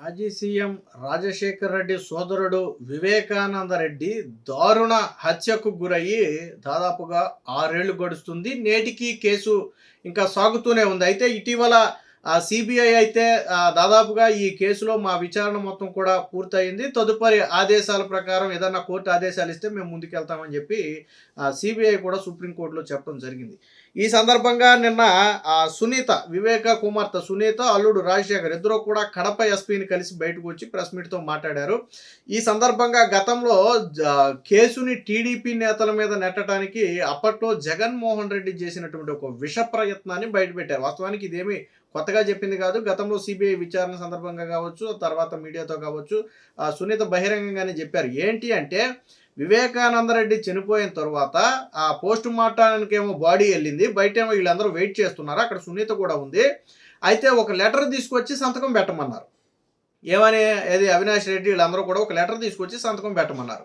మాజీ సీఎం రాజశేఖర్ రెడ్డి సోదరుడు వివేకానంద రెడ్డి దారుణ హత్యకు గురయ్యి దాదాపుగా ఆరేళ్ళు గడుస్తుంది. నేటికి కేసు ఇంకా సాగుతూనే ఉంది. అయితే ఇటీవల సిబిఐ అయితే దాదాపుగా ఈ కేసులో మా విచారణ మొత్తం కూడా పూర్తయింది. తదుపరి ఆదేశాల ప్రకారం ఏదన్నా కోర్టు ఆదేశాలు ఇస్తే మేము ముందుకెళ్తామని చెప్పి సిబిఐ కూడా సుప్రీంకోర్టులో చెప్పడం జరిగింది. ఈ సందర్భంగా నిన్న ఆ సునీత వివేక కుమార్తె సునీత అల్లుడు రాజశేఖర్ ఇద్దరు కూడా కడప ఎస్పీని కలిసి బయటకు వచ్చి ప్రెస్ మీట్తో మాట్లాడారు. ఈ సందర్భంగా గతంలో జ- కేసుని టీడీపీ నేతల మీద నెట్టడానికి అప్పట్లో జగన్మోహన్ రెడ్డి చేసినటువంటి ఒక విష ప్రయత్నాన్ని బయటపెట్టారు. వాస్తవానికి ఇదేమి కొత్తగా చెప్పింది కాదు. గతంలో సిబిఐ విచారణ సందర్భంగా కావచ్చు తర్వాత మీడియాతో కావచ్చు ఆ సునీత బహిరంగంగానే చెప్పారు. ఏంటి అంటే వివేకానంద రెడ్డి చనిపోయిన తర్వాత ఆ పోస్ట్ మార్టానికి ఏమో బాడీ వెళ్ళింది. బయట ఏమో వీళ్ళందరూ వెయిట్ చేస్తున్నారు? అక్కడ సునీత కూడా ఉంది. అయితే ఒక లెటర్ తీసుకొచ్చి సంతకం పెట్టమన్నారు. ఏమని? ఏది? అవినాష్ రెడ్డి వీళ్ళందరూ కూడా ఒక లెటర్ తీసుకొచ్చి సంతకం పెట్టమన్నారు.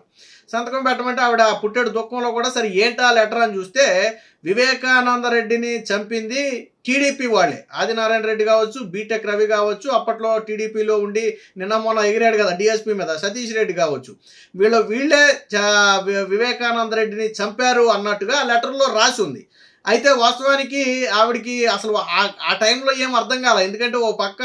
సంతకం పెట్టమంటే ఆవిడ ఆ పుట్టెడు దుఃఖంలో కూడా సరే ఏంటా లెటర్ అని చూస్తే వివేకానంద రెడ్డిని చంపింది టీడీపీ వాళ్ళే. ఆదినారాయణ రెడ్డి కావచ్చు బీటెక్ రవి కావచ్చు అప్పట్లో టీడీపీలో ఉండి నిన్న మొన్న ఎగిరాడు కదా డిఎస్పీ మీద సతీష్ రెడ్డి కావచ్చు. వీళ్ళు వీళ్ళే చ- వివేకానంద రెడ్డిని చంపారు అన్నట్టుగా ఆ లెటర్లో రాసి ఉంది. అయితే వాస్తవానికి ఆవిడకి అసలు ఆ- ఆ టైంలో ఏం అర్థం కాలే. ఎందుకంటే ఓ పక్క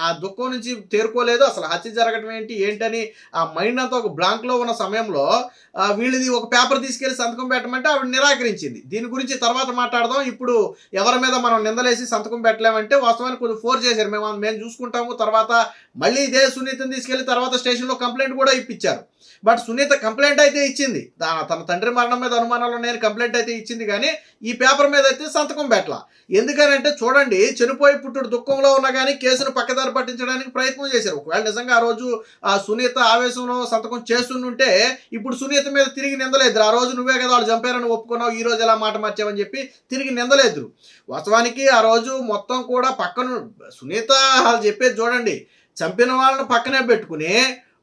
ఆ దుఃఖం నుంచి తేరుకోలేదు. అసలు హత్య జరగటం ఏంటి ఏంటని ఆ మైండ్ అంతా ఒక బ్లాంక్లో ఉన్న సమయంలో వీళ్ళది ఒక పేపర్ తీసుకెళ్ళి సంతకం పెట్టమంటే ఆవిడ నిరాకరించింది. దీని గురించి తర్వాత మాట్లాడదాం. ఇప్పుడు ఎవరి మీద మనం నిందలేసి సంతకం పెట్టలేమంటే వాస్తవానికి కొంచెం ఫోర్ చేశారు. మేము మేము చూసుకుంటాము. తర్వాత మళ్ళీ ఇదే సునీతని తీసుకెళ్ళి తర్వాత స్టేషన్లో కంప్లైంట్ కూడా ఇప్పించారు. బట్ సునీత కంప్లైంట్ అయితే ఇచ్చింది. తన తండ్రి మరణం మీద అనుమానాలు నేను కంప్లైంట్ అయితే ఇచ్చింది. కానీ ఈ పేపర్ పేపర్ మీద అయితే సంతకం పెట్టలా. ఎందుకనంటే చూడండి చనిపోయి పుట్టుడు దుఃఖంలో ఉన్నా కానీ కేసును పక్కదారి పట్టించడానికి ప్రయత్నం చేశారు. ఒకవేళ నిజంగా ఆ రోజు ఆ సునీత ఆవేశంలో సంతకం చేస్తుంటే ఇప్పుడు సునీత మీద తిరిగి నిందలేదు ఆ రోజు నువ్వే కదా వాళ్ళు చంపారని ఒప్పుకున్నావు ఈ రోజు ఎలా మాట మార్చావని చెప్పి తిరిగి నిందలేదు వాస్తవానికి ఆ రోజు మొత్తం కూడా పక్కన సునీత వాళ్ళు చెప్పేది చూడండి చంపిన వాళ్ళని పక్కనే పెట్టుకుని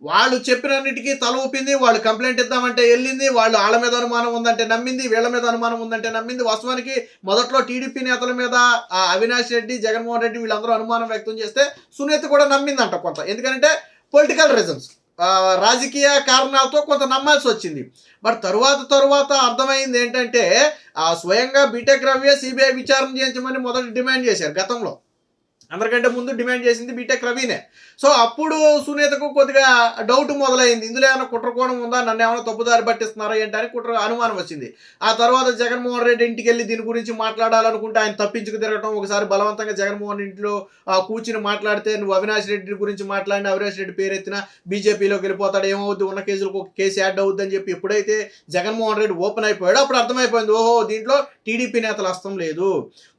వాళ్ళు చెప్పినన్నిటికీ తల ఊపింది వాళ్ళు కంప్లైంట్ ఇద్దామంటే వెళ్ళింది వాళ్ళు వాళ్ళ మీద అనుమానం ఉందంటే నమ్మింది వీళ్ళ మీద అనుమానం ఉందంటే నమ్మింది. వాస్తవానికి మొదట్లో టీడీపీ నేతల మీద ఆ అవినాష్ రెడ్డి జగన్మోహన్ రెడ్డి వీళ్ళందరూ అనుమానం వ్యక్తం చేస్తే సునీత కూడా నమ్మిందంట కొంత. ఎందుకంటే పొలిటికల్ రీజన్స్ రాజకీయ కారణాలతో కొంత నమ్మాల్సి వచ్చింది. బట్ తరువాత తరువాత అర్థమైంది ఏంటంటే ఆ స్వయంగా బీటెక్ రవ్య సిబిఐ విచారణ చేయించమని మొదట డిమాండ్ చేశారు గతంలో. అందరికంటే ముందు డిమాండ్ చేసింది బీటెక్ రవినే. సో అప్పుడు సునీతకు కొద్దిగా డౌట్ మొదలైంది. ఇందులో ఏమైనా కుట్రకోణం ఉందా? నన్ను ఏమైనా తప్పుదారి పట్టిస్తున్నారా ఏంటని కుట్ర అనుమానం వచ్చింది. ఆ తర్వాత జగన్మోహన్ రెడ్డి ఇంటికి వెళ్ళి దీని గురించి మాట్లాడాలనుకుంటే ఆయన తప్పించుకు తిరగటం ఒకసారి బలవంతంగా జగన్మోహన్ ఇంట్లో కూర్చుని మాట్లాడితే నువ్వు అవినాష్ రెడ్డి గురించి మాట్లాడిన అవినాష్ రెడ్డి పేరెత్తిన బీజేపీలోకి వెళ్ళిపోతాడు ఏమవుద్ది? ఉన్న కేసులకు ఒక కేసు యాడ్ అవుద్ది అని చెప్పి ఎప్పుడైతే జగన్మోహన్ రెడ్డి ఓపెన్ అయిపోయాడో అప్పుడు అర్థమైపోయింది. ఓహో దీంట్లో టీడీపీ నేతల హస్తం లేదు.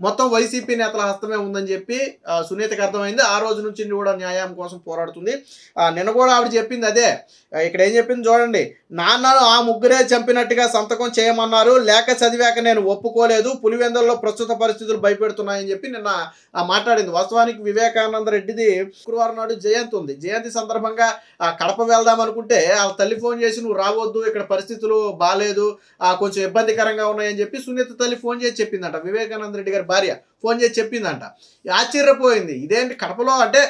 మొత్తం వైసీపీ నేతల హస్తమే ఉందని చెప్పి సునీతకి అర్థమైంది. ఆ రోజు నుంచి కూడా న్యాయం కోసం పోరాడుతుంది. నిన్న కూడా ఆవిడ చెప్పింది అదే. ఇక్కడ ఏం చెప్పింది చూడండి. నాన్నను ఆ ముగ్గురే చంపినట్టుగా సంతకం చేయమన్నారు. లేక చదివాక నేను ఒప్పుకోలేదు. పులివెందుల్లో ప్రస్తుత పరిస్థితులు భయపెడుతున్నాయని చెప్పి నిన్న మాట్లాడింది. వాస్తవానికి వివేకానంద రెడ్డిది శుక్రవారం నాడు జయంతి ఉంది. జయంతి సందర్భంగా ఆ, కడప వెళ్దాం అనుకుంటే వాళ్ళ తల్లి ఫోన్ చేసి నువ్వు రావద్దు. ఇక్కడ పరిస్థితులు బాగాలేదు ఆ, కొంచెం ఇబ్బందికరంగా ఉన్నాయని చెప్పి సునీత తల్లి ఫోన్ చేసి చెప్పిందంట. వివేకానంద రెడ్డి గారి భార్య. ఫోన్ చేసి చెప్పిందంట. ఆశ్చర్యపోయింది. ఇదేంటి కడపలో అంటే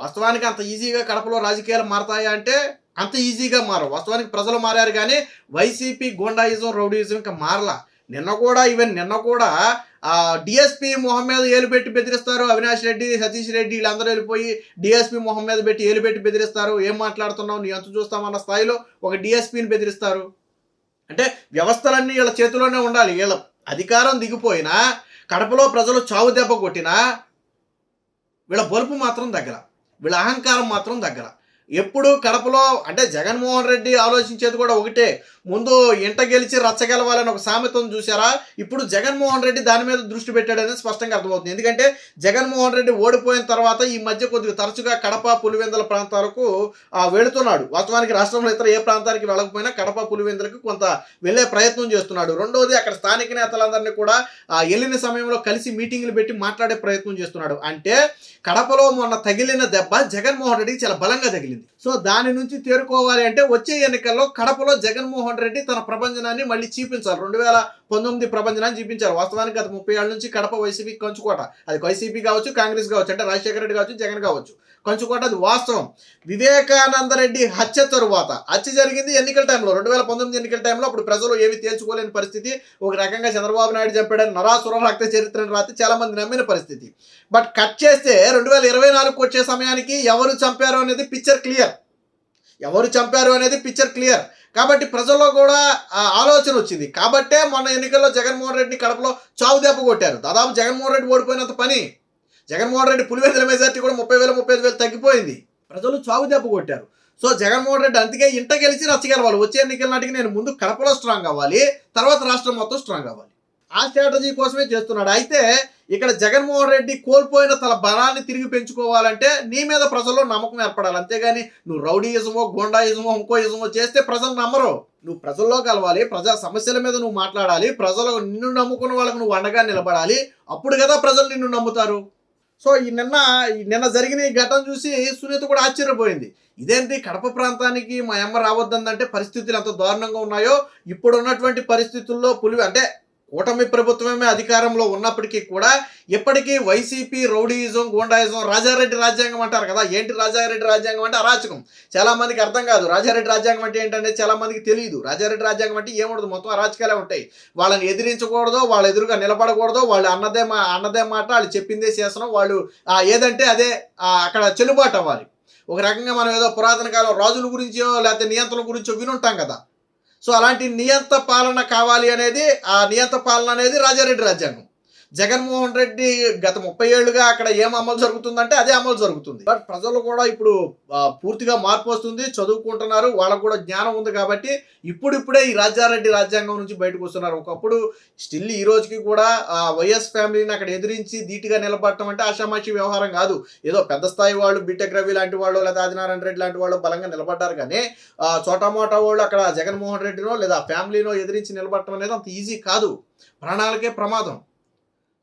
వాస్తవానికి అంత ఈజీగా కడపలో రాజకీయాలు మారతాయా అంటే అంత ఈజీగా మారవు. వాస్తవానికి ప్రజలు మారారు కానీ వైసీపీ గోండాయిజం రౌడీయిజం ఇంకా మారలా. నిన్న కూడా ఈవెన్ నిన్న కూడా డిఎస్పి డిఎస్పీ మొహం మీద ఏలు పెట్టి బెదిరిస్తారు. అవినాష్ రెడ్డి సతీష్ రెడ్డి వీళ్ళందరూ వెళ్ళిపోయి డిఎస్పీ మొహం మీద పెట్టి ఏలు పెట్టి బెదిరిస్తారు. ఏం మాట్లాడుతున్నావు? నీ ఎంత చూస్తామన్న స్థాయిలో ఒక డిఎస్పీని బెదిరిస్తారు. అంటే వ్యవస్థలన్నీ వీళ్ళ చేతిలోనే ఉండాలి. వీళ్ళ అధికారం దిగిపోయినా కడపలో ప్రజలు చావు దెబ్బ కొట్టినా వీళ్ళ బలుపు మాత్రం దగ్గర వీళ్ళ అహంకారం మాత్రం దగ్గర. ఎప్పుడు కడపలో అంటే జగన్మోహన్ రెడ్డి ఆలోచించేది కూడా ఒకటే ముందు ఇంట గెలిచి రచ్చ గెలవాలని ఒక సామెతను చూసారా ఇప్పుడు జగన్మోహన్ రెడ్డి దాని మీద దృష్టి పెట్టాడని స్పష్టంగా అర్థమవుతుంది. ఎందుకంటే జగన్మోహన్ రెడ్డి ఓడిపోయిన తర్వాత ఈ మధ్య కొద్దిగా తరచుగా కడప పులివెందుల ప్రాంతాలకు వెళుతున్నాడు. వాస్తవానికి రాష్ట్రంలో ఇతర ఏ ప్రాంతానికి వెళ్ళకపోయినా కడప పులివెందులకు కొంత వెళ్ళే ప్రయత్నం చేస్తున్నాడు. రెండోది అక్కడ స్థానిక నేతలందరినీ కూడా ఆ, వెళ్ళిన సమయంలో కలిసి మీటింగ్లు పెట్టి మాట్లాడే ప్రయత్నం చేస్తున్నాడు. అంటే కడపలో మొన్న తగిలిన దెబ్బ జగన్మోహన్ రెడ్డికి చాలా బలంగా తగిలింది. సో దాని నుంచి తేరుకోవాలి అంటే వచ్చే ఎన్నికల్లో కడపలో జగన్మోహన్ జగన్మోహన్ రెడ్డి తన ప్రభంజనాన్ని మళ్ళీ చూపించాలి రెండు వేల పంతొమ్మిది ప్రభంజనాన్ని చూపించారు. వాస్తవానికి గత ముప్పై ఏళ్ళ నుంచి కడప వైసీపీ కంచుకోట. అది వైసీపీ కావచ్చు కాంగ్రెస్ కావచ్చు అంటే రాజశేఖర రెడ్డి కావచ్చు జగన్ కావచ్చు. కంచుకోట అది వాస్తవం. వివేకానంద రెడ్డి హత్య తరువాత. హత్య జరిగింది ఎన్నికల టైంలో. రెండు వేల పంతొమ్మిది ఎన్నికల టైంలో అప్పుడు ప్రజలు ఏమి తేల్చుకోలేని పరిస్థితి. ఒక రకంగా చంద్రబాబు నాయుడు చెప్పాడని నరాసుర రక్త చరిత్రను రాత్రి చాలా మంది నమ్మిన పరిస్థితి. బట్ కట్ చేస్తే రెండు వేల ఇరవై నాలుగుకి వచ్చే సమయానికి ఎవరు చంపారు అనేది పిక్చర్ క్లియర్ ఎవరు చంపారు అనేది పిక్చర్ క్లియర్ కాబట్టి ప్రజల్లో కూడా ఆలోచన వచ్చింది. కాబట్టే మొన్న ఎన్నికల్లో జగన్మోహన్ రెడ్డిని కడపలో చావు దెబ్బ కొట్టారు. దాదాపు జగన్మోహన్ రెడ్డి ఓడిపోయినంత పని జగన్మోహన్ రెడ్డి పులివెందుల మెజార్టీ కూడా ముప్పై వేల ముప్పై ఐదు వేలు తగ్గిపోయింది. ప్రజలు చావు దెబ్బ కొట్టారు. సో జగన్మోహన్ రెడ్డి అందుకే ఇంట గెలిచి రచ్చగలవాలి వచ్చే ఎన్నికల నాటికి నేను ముందు కడపలో స్ట్రాంగ్ అవ్వాలి తర్వాత రాష్ట్రం మొత్తం స్ట్రాంగ్ అవ్వాలి. ఆ స్ట్రాటజీ కోసమే చేస్తున్నాడు. అయితే ఇక్కడ జగన్మోహన్ రెడ్డి కోల్పోయిన తన బలాన్ని తిరిగి పెంచుకోవాలంటే నీ మీద ప్రజల్లో నమ్మకం ఏర్పడాలి. అంతేగాని నువ్వు రౌడీయిజమో గోండాయిజమో ఇంకో ఇజమో చేస్తే ప్రజలు నమ్మరు. నువ్వు ప్రజల్లో కలవాలి ప్రజా సమస్యల మీద నువ్వు మాట్లాడాలి ప్రజలు నిన్ను నమ్ముకున్న వాళ్ళకు నువ్వు అండగా నిలబడాలి. అప్పుడు కదా ప్రజలు నిన్ను నమ్ముతారు. సో ఈ నిన్న నిన్న జరిగిన ఈ ఘటన చూసి సునీత కూడా ఆశ్చర్యపోయింది. ఇదేంటి కడప ప్రాంతానికి మా అమ్మ రావద్దందంటే పరిస్థితులు ఎంత దారుణంగా ఉన్నాయో ఇప్పుడు ఉన్నటువంటి పరిస్థితుల్లో పులి అంటే కూటమి ప్రభుత్వమే అధికారంలో ఉన్నప్పటికీ కూడా ఇప్పటికీ వైసీపీ రౌడీయిజం గూండాయిజం రాజారెడ్డి రాజ్యాంగం అంటారు కదా. ఏంటి రాజారెడ్డి రాజ్యాంగం అంటే అరాచకం. చాలా మందికి అర్థం కాదు. రాజారెడ్డి రాజ్యాంగం అంటే ఏంటంటే చాలా మందికి తెలియదు రాజారెడ్డి రాజ్యాంగం అంటే ఏముండదు. మొత్తం అరాచకాలే ఉంటాయి. వాళ్ళని ఎదిరించకూడదు వాళ్ళ ఎదురుగా నిలబడకూడదు వాళ్ళు అన్నదే మా అన్నదే మాట వాళ్ళు చెప్పిందే శాసనం వాళ్ళు ఏదంటే అదే అక్కడ చెల్లుబాటు అవ్వాలి. ఒక రకంగా మనం ఏదో పురాతన కాలం రాజుల గురించో లేకపోతే నియంత్రణ గురించో వినుంటాం కదా. సో అలాంటి నియంత పాలన కావాలి అనేది ఆ నియంత పాలన అనేది రాజారెడ్డి రాజ్యాంగం. జగన్మోహన్ రెడ్డి గత ముప్పై ఏళ్ళుగా అక్కడ ఏం అమలు జరుగుతుందంటే అదే అమలు జరుగుతుంది. బట్ ప్రజలు కూడా ఇప్పుడు పూర్తిగా మార్పు వస్తుంది చదువుకుంటున్నారు వాళ్ళకు కూడా జ్ఞానం ఉంది కాబట్టి ఇప్పుడిప్పుడే ఈ రాజారెడ్డి రాజ్యాంగం నుంచి బయటకు వస్తున్నారు. ఒకప్పుడు స్టిల్ ఈ రోజుకి కూడా వైఎస్ ఫ్యామిలీని అక్కడ ఎదిరించి ధీటుగా నిలబడటం అంటే ఆషామాషి వ్యవహారం కాదు. ఏదో పెద్ద స్థాయి వాళ్ళు బిటెక్ రవి లాంటి వాళ్ళు లేదా ఆదినారాయణ రెడ్డి లాంటి వాళ్ళు బలంగా నిలబడ్డారు కానీ ఆ, వాళ్ళు అక్కడ జగన్మోహన్ రెడ్డినో లేదా ఫ్యామిలీనో ఎదిరించి నిలబడటం అనేది అంత ఈజీ కాదు. ప్రాణాలకే ప్రమాదం.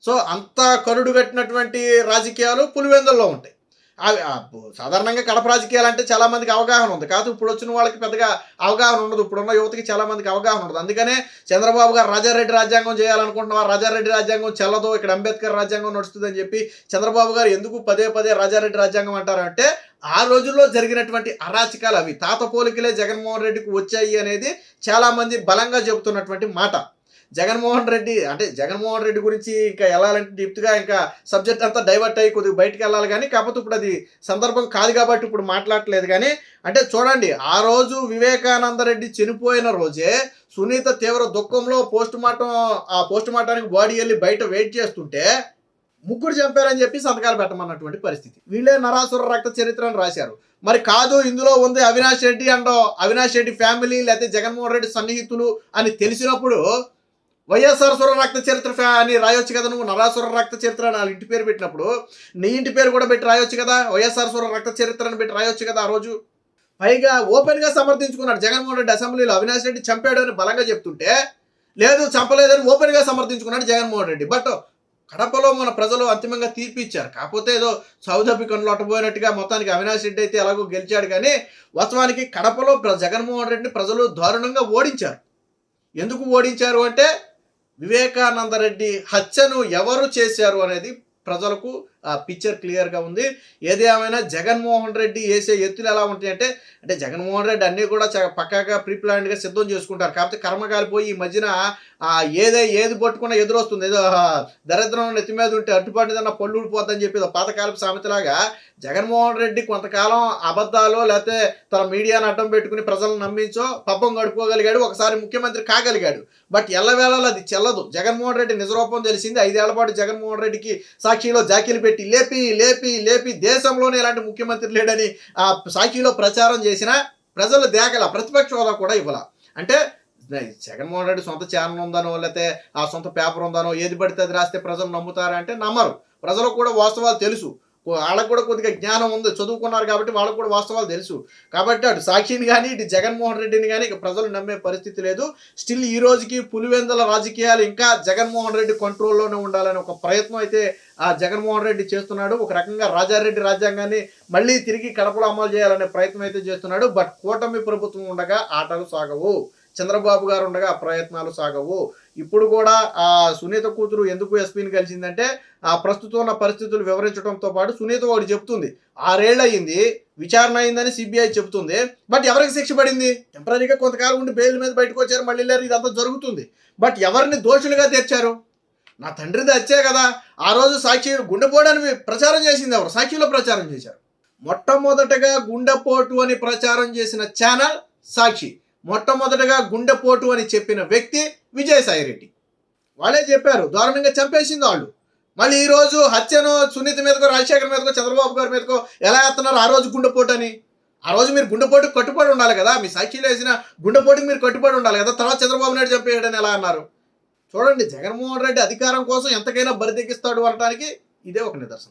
సో అంత కరుడు కట్టినటువంటి రాజకీయాలు పులివెందుల్లో ఉంటాయి. అవి సాధారణంగా కడప రాజకీయాలు అంటే చాలామందికి అవగాహన ఉంది. కాదు ఇప్పుడు వచ్చిన వాళ్ళకి పెద్దగా అవగాహన ఉండదు. ఇప్పుడున్న యువతకి చాలామందికి అవగాహన ఉండదు. అందుకనే చంద్రబాబు గారు రాజారెడ్డి రాజ్యాంగం చేయాలనుకుంటున్నారు రాజారెడ్డి రాజ్యాంగం చెల్లదు ఇక్కడ అంబేద్కర్ రాజ్యాంగం నడుస్తుందని చెప్పి చంద్రబాబు గారు ఎందుకు పదే పదే రాజారెడ్డి రాజ్యాంగం అంటారంటే ఆ రోజుల్లో జరిగినటువంటి అరాచకాలు అవి. తాత పోలికలే జగన్మోహన్ రెడ్డికి వచ్చాయి అనేది చాలామంది బలంగా చెబుతున్నటువంటి మాట. జగన్మోహన్ రెడ్డి అంటే జగన్మోహన్ రెడ్డి గురించి ఇంకా వెళ్ళాలంటే డీప్గా ఇంకా సబ్జెక్ట్ అంతా డైవర్ట్ అయ్యి కొద్దిగా బయటికి వెళ్ళాలి కానీ కాకపోతే ఇప్పుడు అది సందర్భం కాదు కాబట్టి ఇప్పుడు మాట్లాడట్లేదు కానీ అంటే చూడండి ఆ రోజు వివేకానంద రెడ్డి చనిపోయిన రోజే సునీత తీవ్ర దుఃఖంలో పోస్ట్ మార్టం ఆ పోస్ట్ మార్టానికి బాడీ వెళ్ళి బయట వెయిట్ చేస్తుంటే ముగ్గురు చంపారని చెప్పి సంతకాలు పెట్టమన్నటువంటి పరిస్థితి. వీళ్ళే నరాసుర రక్త చరిత్రను రాశారు. మరి కాదు ఇందులో ఉంది అవినాష్ రెడ్డి అండ్ అవినాష్ రెడ్డి ఫ్యామిలీ లేకపోతే జగన్మోహన్ రెడ్డి సన్నిహితులు అని తెలిసినప్పుడు వైఎస్ఆర్ సుర రక్త చరిత్ర ఫ్యా అని రాయొచ్చు కదా నువ్వు. నరాసుర రక్త చరిత్ర అని వాళ్ళ ఇంటి పేరు పెట్టినప్పుడు నీ ఇంటి పేరు కూడా పెట్టి రాయొచ్చు కదా? వైఎస్ఆర్ సుర రక్త చరిత్ర అని పెట్టి రాయొచ్చు కదా ఆ రోజు? పైగా ఓపెన్గా సమర్థించుకున్నాడు జగన్మోహన్ రెడ్డి అసెంబ్లీలో. అవినాష్ రెడ్డి చంపాడు అని బలంగా చెప్తుంటే లేదు చంపలేదని ఓపెన్గా సమర్థించుకున్నాడు జగన్మోహన్ రెడ్డి. బట్ కడపలో మన ప్రజలు అంతిమంగా తీర్పు ఇచ్చారు కాకపోతే ఏదో సౌత్ కన్నులు అట్టబోయినట్టుగా మొత్తానికి అవినాష్ రెడ్డి అయితే ఎలాగో గెలిచాడు కానీ వాస్తవానికి కడపలో ప్ర- జగన్మోహన్ రెడ్డిని ప్రజలు దారుణంగా ఓడించారు. ఎందుకు ఓడించారు అంటే వివేకానంద రెడ్డి హత్యను ఎవరు చేశారు అనేది ప్రజలకు పిక్చర్ క్లియర్గా ఉంది. ఏది ఏమైనా జగన్మోహన్ రెడ్డి వేసే ఎత్తులు ఎలా ఉంటాయంటే అంటే జగన్మోహన్ రెడ్డి అన్నీ కూడా చ- పక్కాగా ప్రీప్లాన్డ్గా సిద్ధం చేసుకుంటారు. కాకపోతే కర్మకాలిపోయి ఈ మధ్యన ఏదే ఏది పట్టుకున్నా ఎదురొస్తుంది. ఏదో దరిద్రం నెత్తి మీద ఉంటే అట్టుపాటిదన్న పళ్ళు ఊడిపోద్దని చెప్పి పాతకాలపు సామెతలాగా జగన్మోహన్ రెడ్డి కొంతకాలం అబద్ధాలు లేకపోతే తన మీడియాను అడ్డం పెట్టుకుని ప్రజలను నమ్మించో పబ్బం గడుపుకోగలిగాడు ఒకసారి ముఖ్యమంత్రి కాగలిగాడు. బట్ ఎల్లవేళలో అది చెల్లదు. జగన్మోహన్ రెడ్డి నిజరూపం తెలిసింది. ఐదేళ్ళ పాటు జగన్మోహన్ రెడ్డికి సాక్షిలో జాకీలు పెట్టి లేపి లేపి లేపి దేశంలోనే ఇలాంటి ముఖ్యమంత్రి లేడని ఆ సాక్షిలో ప్రచారం చేసిన ప్రజలు దేగల ప్రతిపక్ష హోదా కూడా ఇవ్వాల. అంటే జగన్మోహన్ రెడ్డి సొంత ఛానల్ ఉందనో లేకపోతే ఆ సొంత పేపర్ ఉందనో ఏది పడితే అది రాస్తే ప్రజలు నమ్ముతారంటే నమ్మరు. ప్రజలకు కూడా వాస్తవాలు తెలుసు. వాళ్ళకు కూడా కొద్దిగా జ్ఞానం ఉంది చదువుకున్నారు కాబట్టి వాళ్ళకు కూడా వాస్తవాలు తెలుసు. కాబట్టి అటు సాక్షిని కానీ ఇటు జగన్మోహన్ రెడ్డిని కానీ ఇక ప్రజలు నమ్మే పరిస్థితి లేదు. స్టిల్ ఈ రోజుకి పులివెందుల రాజకీయాలు ఇంకా జగన్మోహన్ రెడ్డి కంట్రోల్లోనే ఉండాలని ఒక ప్రయత్నం అయితే జగన్మోహన్ రెడ్డి చేస్తున్నాడు. ఒక రకంగా రాజారెడ్డి రాజ్యాంగాన్ని మళ్ళీ తిరిగి కడపలో అమలు చేయాలనే ప్రయత్నం అయితే చేస్తున్నాడు. బట్ కూటమి ప్రభుత్వం ఉండగా ఆటలు సాగవు. చంద్రబాబు గారు ఉండగా ప్రయత్నాలు సాగవు. ఇప్పుడు కూడా ఆ సునీత కూతురు ఎందుకు ఎస్పీని కలిసిందంటే ఆ ప్రస్తుతం ఉన్న పరిస్థితులు వివరించడంతో పాటు సునీత ఒకటి చెప్తుంది. ఆరేళ్ళు అయింది విచారణ అయిందని సిబిఐ చెబుతుంది. బట్ ఎవరికి శిక్ష పడింది? టెంపరీగా కొంతకాలం ఉండి బెయిల్ మీద బయటకు వచ్చారు మళ్ళీ లేరు. ఇదంతా జరుగుతుంది. బట్ ఎవరిని దోషులుగా తెచ్చారు నా తండ్రిది వచ్చే కదా. ఆ రోజు సాక్షి గుండెపోవడానికి ప్రచారం చేసింది ఎవరు? సాక్షిలో ప్రచారం చేశారు. మొట్టమొదటగా గుండెపోటు అని ప్రచారం చేసిన ఛానల్ సాక్షి. మొట్టమొదటగా గుండెపోటు అని చెప్పిన వ్యక్తి విజయసాయిరెడ్డి. వాళ్ళే చెప్పారు దారుణంగా చంపేసింది వాళ్ళు. మళ్ళీ ఈ రోజు హత్యను సునీత మీదకో రాజశేఖర్ మీదకో చంద్రబాబు గారి మీదకో ఎలా వేస్తున్నారు ఆ రోజు గుండెపోటు అని ఆ రోజు మీరు గుండెపోటుకు కట్టుబడి ఉండాలి కదా. మీ సాక్షిలో వేసిన గుండెపోటుకి మీరు కట్టుబడి ఉండాలి కదా. తర్వాత చంద్రబాబు నాయుడు చంపేయడని ఎలా అన్నారు? చూడండి జగన్మోహన్ రెడ్డి అధికారం కోసం ఎంతకైనా బరిదెక్కిస్తాడు అనడానికి ఇదే ఒక నిదర్శనం.